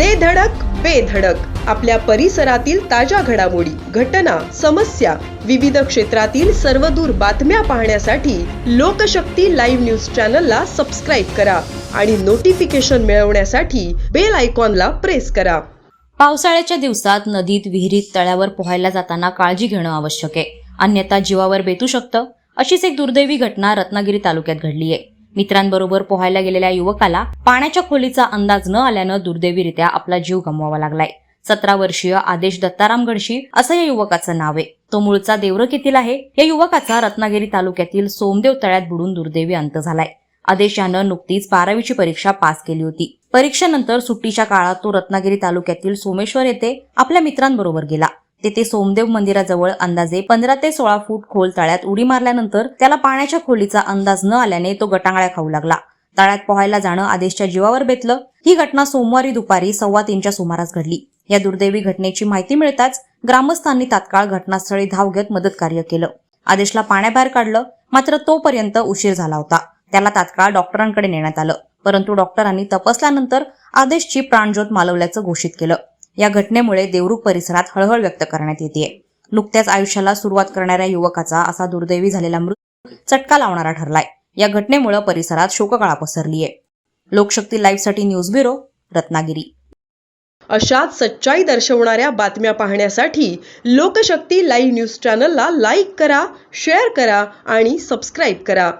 दे धडक बेधडक आपल्या परिसरातील ताज्या घडामोडी घटना समस्या विविध क्षेत्रातील सर्वदूर बातम्या पाहण्यासाठी लोकशक्ती लाईव्ह न्यूज चॅनलला सबस्क्राईब करा आणि नोटिफिकेशन मिळवण्यासाठी बेल आयकॉनला प्रेस करा. पावसाळ्याच्या दिवसात नदीत विहिरीत तळ्यावर पोहायला जाताना काळजी घेणं आवश्यक आहे. अन्यथा जीवावर बेतू शकतं. अशीच एक दुर्दैवी घटना रत्नागिरी तालुक्यात घडली आहे मित्रांबरोबर पोहायला गेलेल्या युवकाला पाण्याच्या खोलीचा अंदाज न आल्यानं दुर्दैवीरित्या आपला जीव गमवावा लागलाय. सतरा वर्षीय आदेश दत्ताराम गडशी असं या युवकाचं नाव आहे. तो मूळचा देवरक येथील आहे? या युवकाचा रत्नागिरी तालुक्यातील सोमदेव तळ्यात बुडून दुर्दैवी अंत झालाय. आदेश यानं नुकतीच बारावीची परीक्षा पास केली होती. परीक्षेनंतर सुट्टीच्या काळात तो रत्नागिरी तालुक्यातील सोमेश्वर येथे आपल्या मित्रांबरोबर गेला. तेथे सोमदेव मंदिराजवळ अंदाजे पंधरा ते सोळा फूट खोल तळ्यात उडी मारल्यानंतर त्याला पाण्याच्या खोलीचा अंदाज न आल्याने तो गटांगळ्या खाऊ लागला. तळ्यात पोहायला जाणं आदेशच्या जीवावर बेतलं. ही घटना सोमवारी दुपारी सव्वा तीनच्या सुमारास घडली. या दुर्दैवी घटनेची माहिती मिळताच ग्रामस्थांनी तात्काळ घटनास्थळी धाव घेत मदत कार्य केलं. आदेशला पाण्याबाहेर काढलं. मात्र तोपर्यंत उशीर झाला होता. त्याला तात्काळ डॉक्टरांकडे नेण्यात आलं. परंतु डॉक्टरांनी तपासल्यानंतर आदेशची प्राणज्योत मालवल्याचं घोषित केलं. या घटनेमुळे देवरुख परिसरात हळहळ व्यक्त करण्यात येते नुकत्याच आयुष्याला सुरुवात करणाऱ्या युवकाचा असा दुर्दैवी झालेला मृत्यू चटका लावणारा ठरलाय. या घटनेमुळे परिसरात शोककळा पसरलीय. लोकशक्ती लाईव्हसाठी न्यूज ब्युरो रत्नागिरी. अशाच सच्चाई दर्शवणाऱ्या बातम्या पाहण्यासाठी लोकशक्ती लाईव्ह न्यूज चॅनलला लाईक करा शेअर करा आणि सबस्क्राईब करा.